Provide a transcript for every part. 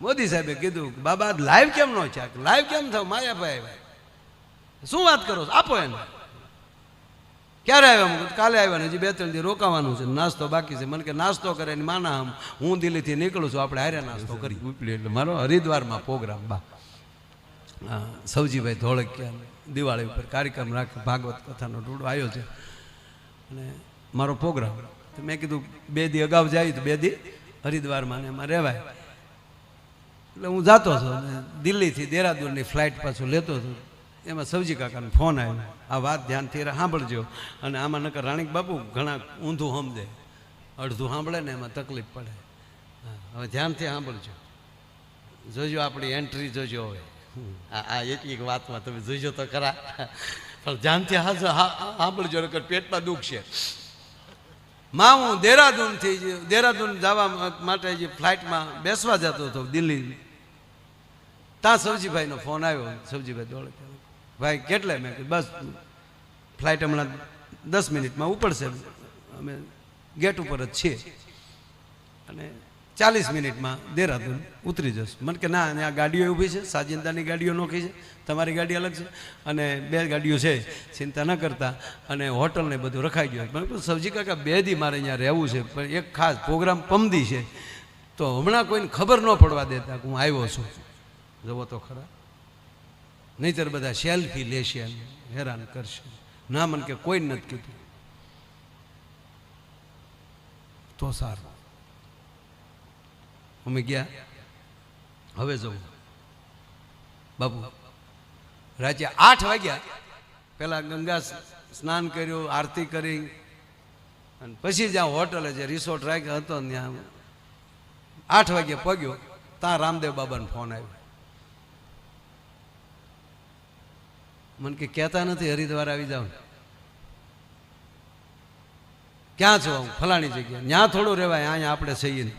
મોદી સાહેબે કીધું કે બાબા લાઈવ કેમ નો છે લાઈવ કેમ થાવ? માયાભાઈ ભાઈ. શું વાત કરો આપો એને. ક્યારે આવ્યા? કાલે આવ્યા હજી બે ત્રણ દી રોકાવાનું છે નાસ્તો બાકી છે. મને કે નાસ્તો કરે એની માના આમ હું દિલ્હીથી નીકળું છું આપણે હારે નાસ્તો કરી ઉપલી એટલે મારો હરિદ્વારમાં પ્રોગ્રામ બા. સૌજીભાઈ ધોળકિયા દિવાળી ઉપર કાર્યક્રમ રાખ્યો ભાગવત કથાનો ટૂંડો આવ્યો છે. અને મારો પ્રોગ્રામ. મેં કીધું બે દી અગાઉ જાય તો બે દી હરિદ્વારમાં ને એમાં રહેવાય. એટલે હું જાતો હતો દિલ્હીથી દેહરાદૂનની ફ્લાઇટ પાછું લેતો હતો. એમાં સવજી કાકાનો ફોન આવ્યો. આ વાત ધ્યાનથી સાંભળજો. અને આમાં નકર રાણીક બાપુ ઘણા ઊંધું સમજે. અડધું સાંભળે ને એમાં તકલીફ પડે. હવે ધ્યાનથી સાંભળજો. જોજો આપણી એન્ટ્રી જોજો હવે. આ એક એક વાતમાં તમે જોજો તો ખરા. પણ ધ્યાનથી હાજો, હા સાંભળજો, નકર પેટમાં દુઃખ છે. માં, હું દેહરાદૂનથી જે- દેહરાદૂન જવા માટે જે ફ્લાઇટમાં બેસવા જતો હતો દિલ્હી ત્યાં સવજીભાઈનો ફોન આવ્યો. સવજીભાઈ દોડે ભાઈ, કેટલે? મેં બસ, ફ્લાઇટ હમણાં દસ મિનિટમાં ઉપડશે. અમે ગેટ ઉપર જ છીએ. અને ચાલીસ મિનિટમાં દેહરાદૂન ઉતરી જશ મને કે, ના આ ગાડીઓ ઊભી છે. સાજિંદાની ગાડીઓ નોખી છે. તમારી ગાડી અલગ છે. અને બે ગાડીઓ છે, ચિંતા ન કરતા. અને હોટલને બધું રખાઈ ગયું. મને સબજી કાકા, બે દી મારે અહીંયા રહેવું છે. પણ એક ખાસ પ્રોગ્રામ પમદી છે. તો હમણાં કોઈને ખબર ન પડવા દેતા હું આવ્યો છું. જવો તો ખરા. નહીતર બધા સેલ્ફી લેશે હેરાન કરશે. ના મને કે કોઈ નથી કીધું. તો સારું. અમે ગયા. હવે જવું. બાપુ રાત્રે આઠ વાગ્યા. પેલા ગંગા સ્નાન કર્યું, આરતી કરી. અને પછી જ્યાં હોટલે જે રિસોર્ટ રાખ્યો હતો ત્યાં આઠ વાગ્યા પગ્યો. ત્યાં રામદેવ બાબાનો ફોન આવ્યો. મને કે કહેતા નથી, હરિદ્વાર આવી જાઉં. ક્યાં છો હું ફલાણી જગ્યા ત્યાં થોડું રહેવાય અહીંયા આપણે છીએ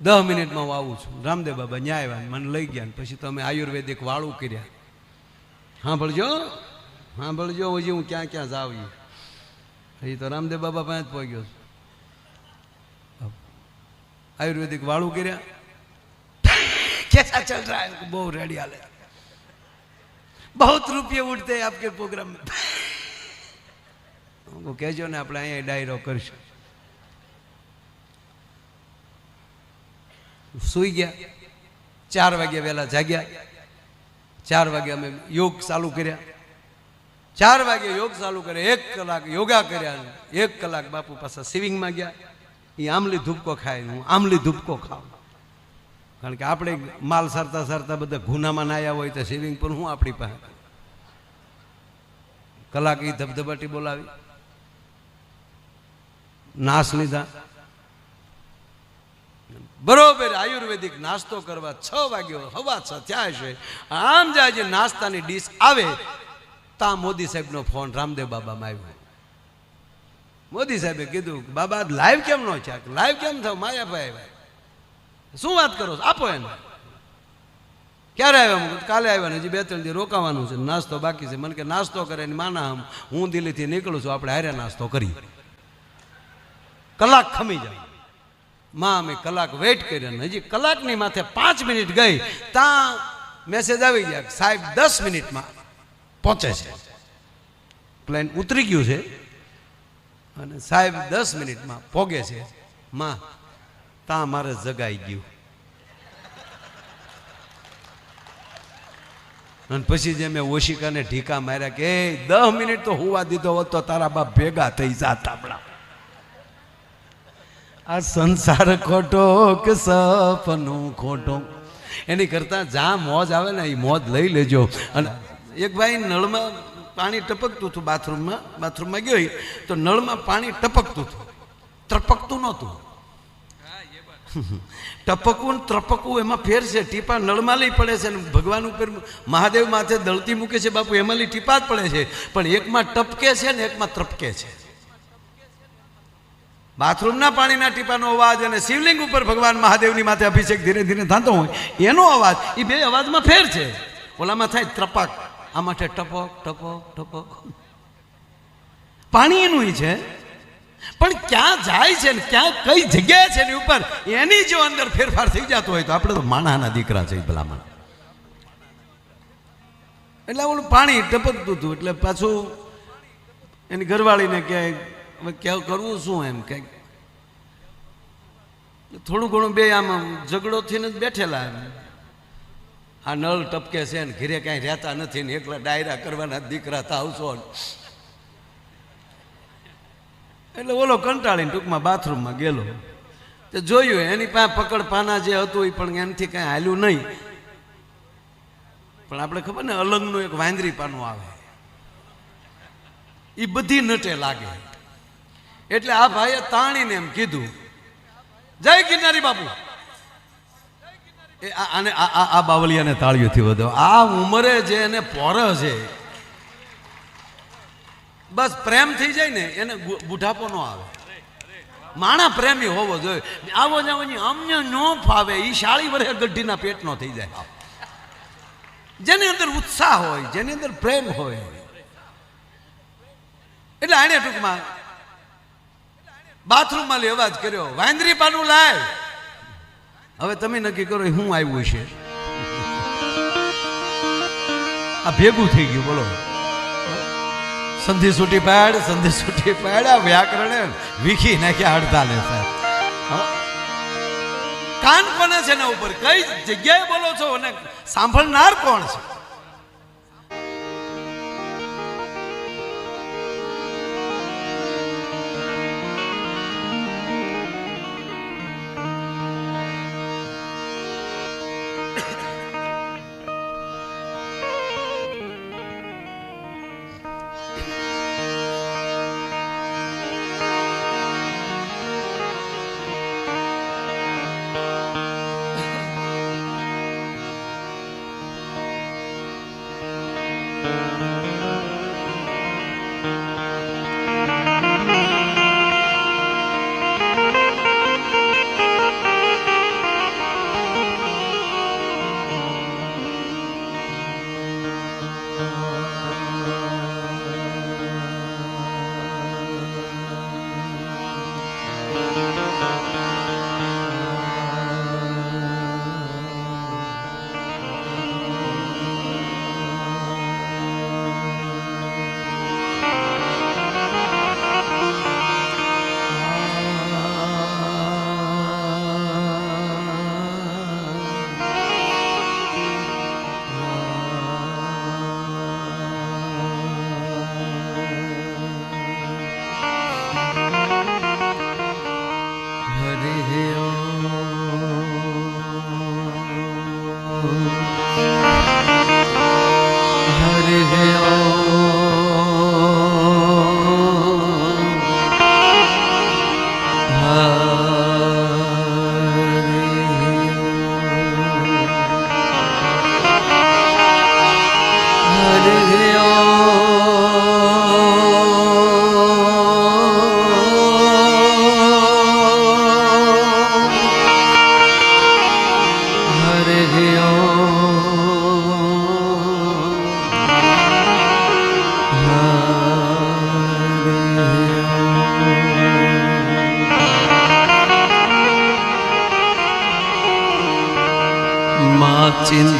દહ મિનિટમાં હું આવું છું. રામદેવ બાબા ન્યાય આવ્યા મને લઈ ગયા પછી તમે આયુર્વેદિક વાળું કર્યા. સાંભળજો સાંભળજો, હજી હું ક્યાં ક્યાં જાઉં હજી તો રામદેવ બાબા પાસે જ પહોંચ્યો છું. આયુર્વેદિક વાળું કર્યા. કેસા ચલ રહા બહુ રેડી હાલે. बहुत रुपये उठते हैं आपके प्रोग्राम में હું કહું, કહેજો ને આપણે અહીંયા ડાયરો કરશું સૂઈ ગયા ચાર વાગ્યા વહેલા જાગ્યા ચાર વાગે અમે યોગ ચાલુ કર્યા ચાર વાગે યોગ ચાલુ કર્યા એક કલાક યોગા કર્યા અને એક કલાક બાપુ પાછા સિવિંગમાં ગયા એ આમલી ધૂપકો ખાય ને હું આમલી ધૂપકો ખાઉં કારણ કે આપણે માલ સરતા સરતા બધા ગુનામાં નાયા હોય તો સેવિંગ પણ હું આપણી પાસે? કલાક એ ધબધબાટી બોલાવી. નાશ લીધા. બરોબર, આયુર્વેદિક નાસ્તો કરવા છ વાગ્યો, હવા છ થયા છે. આમ જાય જે નાસ્તાની ડીશ આવે. તા મોદી સાહેબનો ફોન રામદેવ બાબામાં આવ્યો. મોદી સાહેબે કીધું બાબા લાઈવ કેમ નો છે લાઈવ કેમ થાવ માયાભાઈ. આવ્યા શું વાત કરો છો? આપો એને. ક્યારે આવ્યા? હું કાલે આવ્યા હજી બે ત્રણ દી રોકાવાનું છે નાસ્તો બાકી છે. મને કે નાસ્તો કરે એની માના આમ હું દિલ્હીથી નીકળું છું, આપણે હારે નાસ્તો કરી કલાક ખમી જાય. માં, અમે કલાક વેઇટ કર્યા હજી કલાકની માથે પાંચ મિનિટ ગઈ. ત્યાં મેસેજ આવી ગયા સાહેબ દસ મિનિટમાં પહોંચે છે. પ્લેન ઉતરી ગયું છે અને સાહેબ દસ મિનિટમાં પોગે છે. માં ત્યાં મારે જગાઈ ગયું. અને પછી જે મેં ઓશિકાને ઢીકા માર્યા કે "એ, દસ મિનિટ તો હોવા દીધો હોત તો તારા બાપ ભેગા થઈ જાત આપણા. આ સંસાર ખોટો કે સપનું ખોટો? એની કરતાં જ્યાં મોજ આવે ને એ મોજ લઈ લેજો. અને એક ભાઈ નળમાં પાણી ટપકતું હતું બાથરૂમમાં બાથરૂમમાં ગયો તો નળમાં પાણી ટપકતું હતું. ત્રપકતું નહોતું. ટપકવું ને ત્રપકવું એમાં ફેર છે. ટીપા નળમાં પડે છે ભગવાન ઉપર મહાદેવ માથે દળતી મૂકે છે બાપુ એમાં ટીપા જ પડે છે. પણ એકમાં ટપકે છે ને એકમાં ત્રપકે છે. બાથરૂમના પાણીના ટીપાનો અવાજ અને શિવલિંગ ઉપર ભગવાન મહાદેવની માથે અભિષેક ધીરે ધીરે થતો હોય, એનો અવાજ એ બે અવાજમાં ફેર છે. ઓલામાં થાય ત્રપક. આ માટે ટપક ટપક ટપક. પાણી એનું છે પણ ક્યાં જાય છે ને ક્યાં કઈ જગ્યાએ છે એની ઉપર એની જો અંદર ફેરફાર થઈ જતો હોય તો આપણે તો માણાના દીકરા છે ભલામણ. એટલે ઓલું પાણી ટપકતું હતું, એટલે પાછું એની ઘરવાળીને ક્યાંય, હવે ક્યાં કરવું, શું એમ કંઈક. થોડું ઘણું બે આમ ઝઘડો થઈને જ બેઠેલા એમ. આ નળ ટપકે છે ને ઘરે કાંઈ રહેતા નથી ને એકલા ડાયરા કરવાના દીકરા થાવશો ને એટલે ઓલો કંટાળીને ટૂંકમાં બાથરૂમમાં ગયેલો. તે જોયું, એની પાસે પકડ પાના જે હતું એ પણ એનાથી કાંઈ હાલ્યું નહીં. પણ આપણે ખબર ને, અલંગનું એક વાંદરી પાનું આવે. એ બધી નટે લાગે. એટલે આ ભાઈએ તાણીને એમ કીધું, જય ગિરનારી બાપુ. એ આને આ બાવલિયાને તાળીઓથી વધો. આ ઉંમરે જે એને પોર છે બસ પ્રેમ થઈ જાય ને, એને બુઢાપો નો આવે. માણા પ્રેમી હોવો જોઈએ. આવો જાવ અમને ન ફાવે એ શાળી વરે ગઢીના પેટનો થઈ જાય. જેની અંદર ઉત્સાહ હોય, જેની અંદર પ્રેમ હોય. એટલે આને ટૂંકમાં બાથરૂમમાં લે અવાજ કર્યો, વાંદરી પાનું લાય. હવે તમે નક્કી કરો, હું આવ્યું છે આ ભેગું થઈ ગયું, બોલો. સંધિ છૂટી પાડ, સંધિ છૂટી પાડ. આ વ્યાકરણ વીખી નાખ્યા હડતાલે સાહેબ? કાન કોને છે એના ઉપર? કઈ જગ્યાએ બોલો છો અને સાંભળનાર કોણ છે?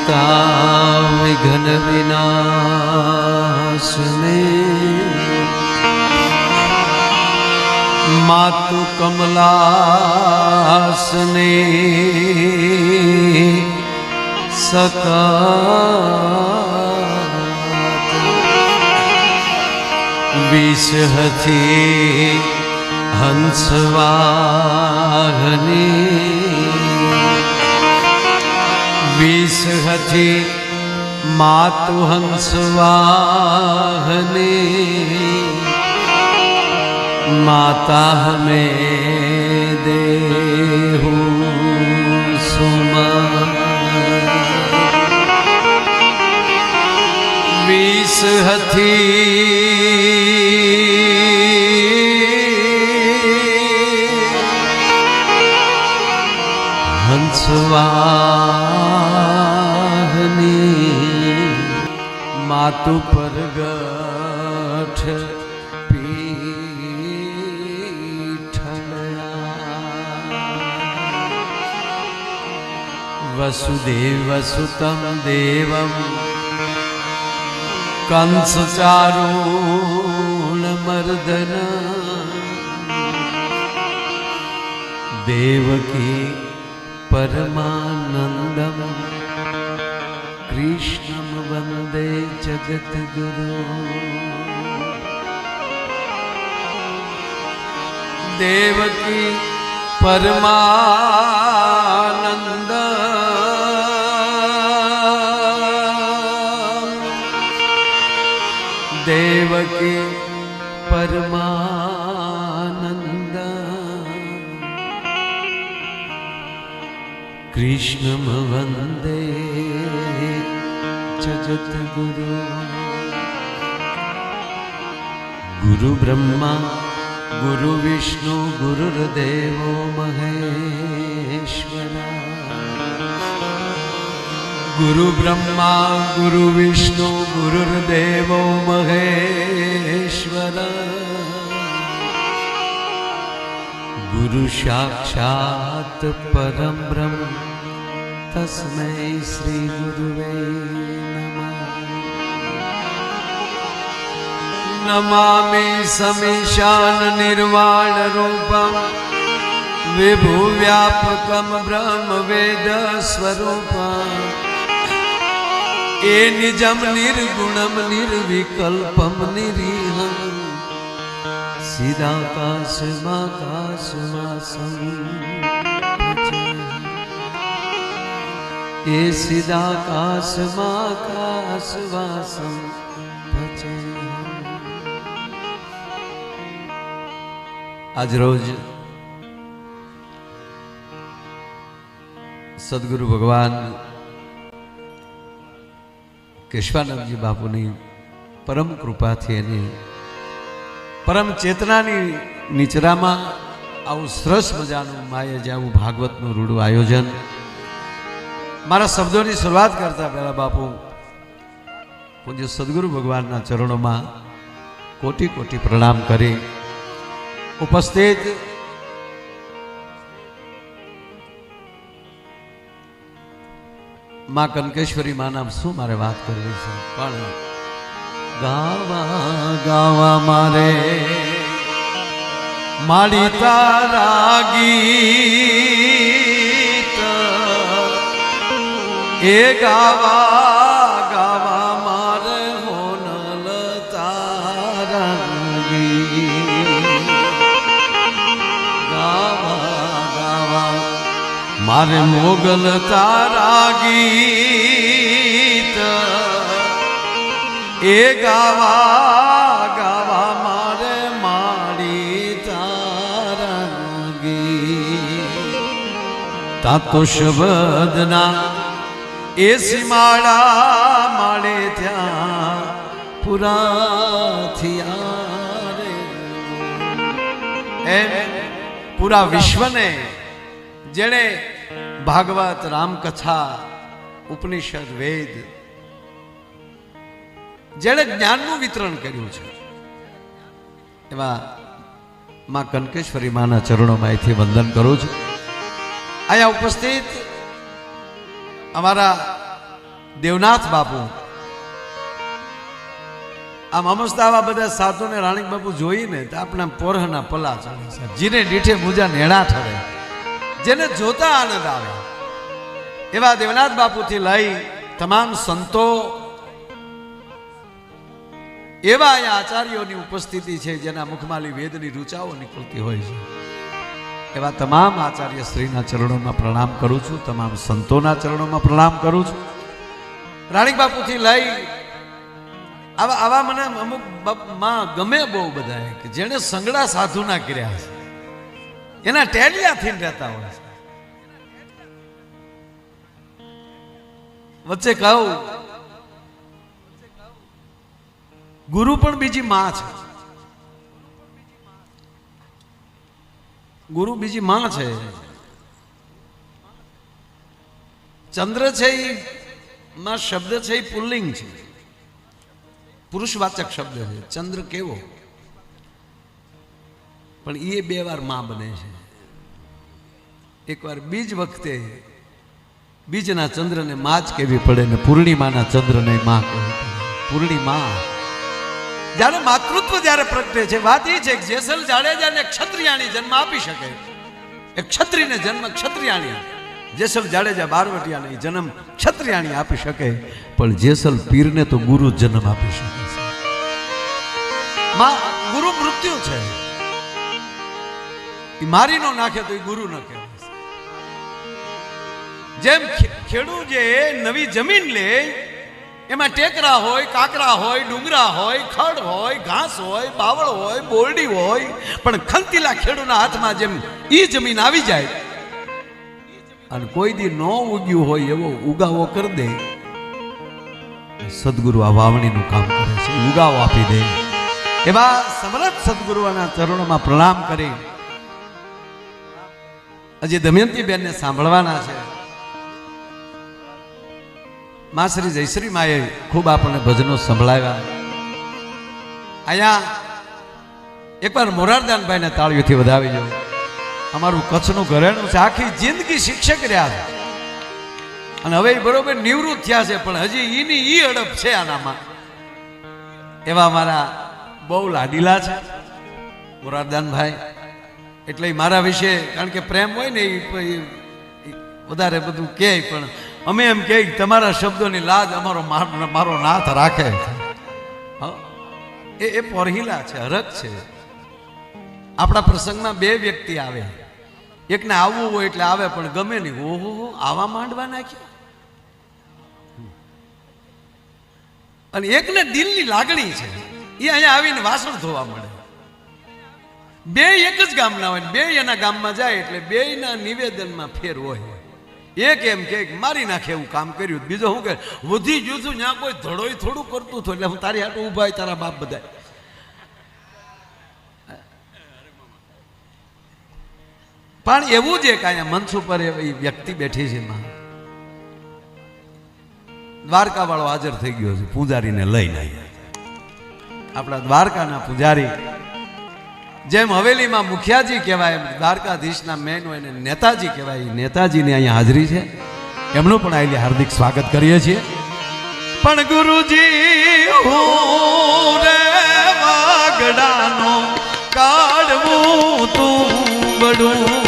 ચિંતા વિઘ્ન વિનાશને માતુ કમલાસને સકા વિષ હતી હંસવાહની વિષ હતી માતુ હંસવાહને માતા હમે દેહુ વિષ હતી હંસવાહની તું પરગઠ વસુદેવસુતમ દેવમ કંસચારૂણમર્દન દેવકી પરમાનંદમ કૃષ્ણ કૃષ્ણમ જગત ગુરુ દેવકી પરમાનંદ દેવકી પરમાનંદ કૃષ્ણ વંદે જગદ્ગુરુ ગુરુ બ્રહ્મા ગુરુ વિષ્ણુ ગુરુર્દેવો મહેશ્વરા ગુરુ બ્રહ્મા ગુરુ વિષ્ણુ ગુરુર્દેવો મહેશ્વરા ગુરુ સાક્ષાત પરમ બ્રહ્મ તસ્મૈ શ્રી ગુરુવે નમઃ નમામિ સમીશાન નિર્વાણ રૂપમ વિભુ વ્યાપકમ બ્રહ્મ વેદ સ્વરૂપમ એ નિજમ નિર્ગુણમ નિર્વિકલ્પમ નિરીહમ સીધાકાશમાં એ સીધાકાશમાં કાશ વાસમ આજ રોજ સદગુરુ ભગવાન કેશવાનંદજી બાપુની પરમ કૃપાથી એની પરમ ચેતનાની નીચરામાં આવું સરસ મજાનું માએ જે આવું ભાગવતનું રૂડું આયોજન મારા શબ્દોની શરૂઆત કરતા પહેલા બાપુ, પૂજ્ય સદગુરુ ભગવાનના ચરણોમાં કોટી કોટી પ્રણામ કરી. ઉપસ્થિતમાં કંકેશ્વરી માના શું મારે વાત કરવી છે? પણ ગાવા ગાવા મારે. માડી તારા ગીત એ ગાવા ગાવા મારે હોનલ તારા ગીત ગાવા ગાવા મારે મોગલ તારા ગીત એ ગાવા ગાવા મારે મારી તારા ગીત તા તો શબ્દના એ સીમાડા માળે ત્યાં પુરા થયા એમ પૂરા વિશ્વને જેણે ભાગવત રામકથા, ઉપનિષદ, વેદ જેણે જ્ઞાનનું વિતરણ કર્યું છે. એવા માં કનકેશ્વરી માના ચરણોમાં અહીંથી વંદન કરું છું. અહીંયા ઉપસ્થિત અમારા દેવનાથ બાપુ. આમ અમસ્તા આવા બધા સાધુને રાણીક બાપુ જોઈને તો આપણા પોરહના પલા ચડે છે. જીને દીઠે મુજા નેણા ઠરે. જેને જોતા આનંદ આવે. એવા દેવનાથ બાપુથી લઈ તમામ સંતો, એવા અહીંયા આચાર્યોની ઉપસ્થિતિ છે જેના મુખમાલી વેદની રૂચાઓ નીકળતી હોય છે. એવા તમામ આચાર્ય શ્રીના ચરણોમાં પ્રણામ કરું છું, તમામ સંતોના ચરણોમાં પ્રણામ કરું છું. રાણી બાપુથી લઈ આવા આવા મને અમુકમાં ગમે બહુ બધા કે જેણે સંગડા સાધુના કર્યા છે એના ટેલિયાથી રહેતા હોય છે. વચ્ચે કહું, ગુરુ પણ બીજી માં છે. ગુરુ બીજી માં છે. ચંદ્ર છે એ માં શબ્દ છે એ પુલ્લિંગ છે. પુરુષવાચક શબ્દ છે. ચંદ્ર કેવો? પણ એ બે વારમાં બને છે. એકવાર બીજ વખતે બીજના ચંદ્રને માં જ કેવી પડે ને પૂર્ણિમાના ચંદ્રને માં કહેવી પડે પૂર્ણિમા. જ્યારે માતૃત્વ જ્યારે પ્રગટે છે, વાત એ છે કે જેસલ જાડેજાને ક્ષત્રિયાણી જન્મ આપી શકે. એ ક્ષત્રિયને જન્મ ક્ષત્રિયાણી જેસલ જાડેજા બારવટિયાને જન્મ ક્ષત્રિયાણી આપી શકે. પણ જેસલ પીરને તો ગુરુ જન્મ આપી શકે માં, ગુરુ મૃત્યુ છે. એ મારી નો નાખે તો એ ગુરુ ન કહેવાય. જેમ ખેડૂત જે નવી જમીન લે એમાં ટેકરા હોય, કાકરા હોય, ડુંગરા હોય, ખડ હોય, ઘાસ હોય, બાવળ હોય, બોરડી હોય, પણ ખંતીલા ખેડૂના હાથમાં જેમ ઈ જમીન આવી જાય અને કોઈ દી ન ઉગ્યું હોય એવો ઉગાવો કરી દે સદગુરુ આ વાવણીનું કામ કરે છે ઉગાવો આપી દે. એવા સમરથ સદગુરુના ચરણોમાં પ્રણામ કરી. હજી દમયંતી બેનને સાંભળવાના છે. માં શ્રી જયશ્રી માએ ખૂબ આપણને ભજનો સંભળાવ્યા. અહીંયા એકવાર મોરારદાનભાઈને તાળીઓથી વધાવી જો અમારું કચ્છનું ઘરેણું છે, આખી જિંદગી શિક્ષક રહ્યા છે. અને હવે બરોબર નિવૃત્ત થયા છે, પણ હજી એની ઈ અડપ છે આનામાં. એવા મારા બહુ લાડીલા છે, મોરારદાનભાઈ. એટલે મારા વિશે, કારણ કે પ્રેમ હોય ને એ વધારે બધું કહે પણ અમે એમ કહે તમારા શબ્દોની લાજ અમારો મારો નાથ રાખે. એ એ પોરહિલા છે હરક છે. આપણા પ્રસંગમાં બે વ્યક્તિ આવે. એકને આવવું હોય એટલે આવે, પણ ગમે નહીં. ઓહો આવા માંડવા નાખ્યા. અને એકને દિલની લાગણી છે. એ અહીંયા આવીને વાસણ ધોવા મળે બે એક જ ગામના હોય બે એના ગામમાં જાય એટલે બેયના નિવેદનમાં ફેર હોય. એક એમ કે મારી નાખે એવું કામ કર્યું. બીજો શું કે, વધી ગયું છું ત્યાં કોઈ ધડોય થોડું કરતું હતું. એટલે હું તારી હાટું ઊભા તારા બાપ બધા પણ એવું જે કાંઈ મંચ ઉપર એ વ્યક્તિ બેઠી છે માં દ્વારકા વાળો હાજર થઈ ગયો છે, પૂજારીને લઈને આપણા દ્વારકાના પૂજારી જેમ હવેલીમાં મુખિયાજી કહેવાય દ્વારકાધીશના મેન હોય એને નેતાજી કહેવાય. નેતાજીની અહીંયા હાજરી છે. એમનું પણ આઈલી હાર્દિક સ્વાગત કરીએ છીએ. પણ ગુરુજી રે વાગડાનો કાઢવું તું બડું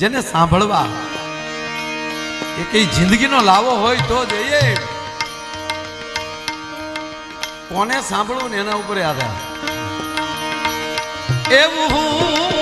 જેને સાંભળવા એ કઈ જિંદગીનો લાવો હોય તો જઈએ. કોને સાંભળવું ને એના ઉપર આધાર એવું હું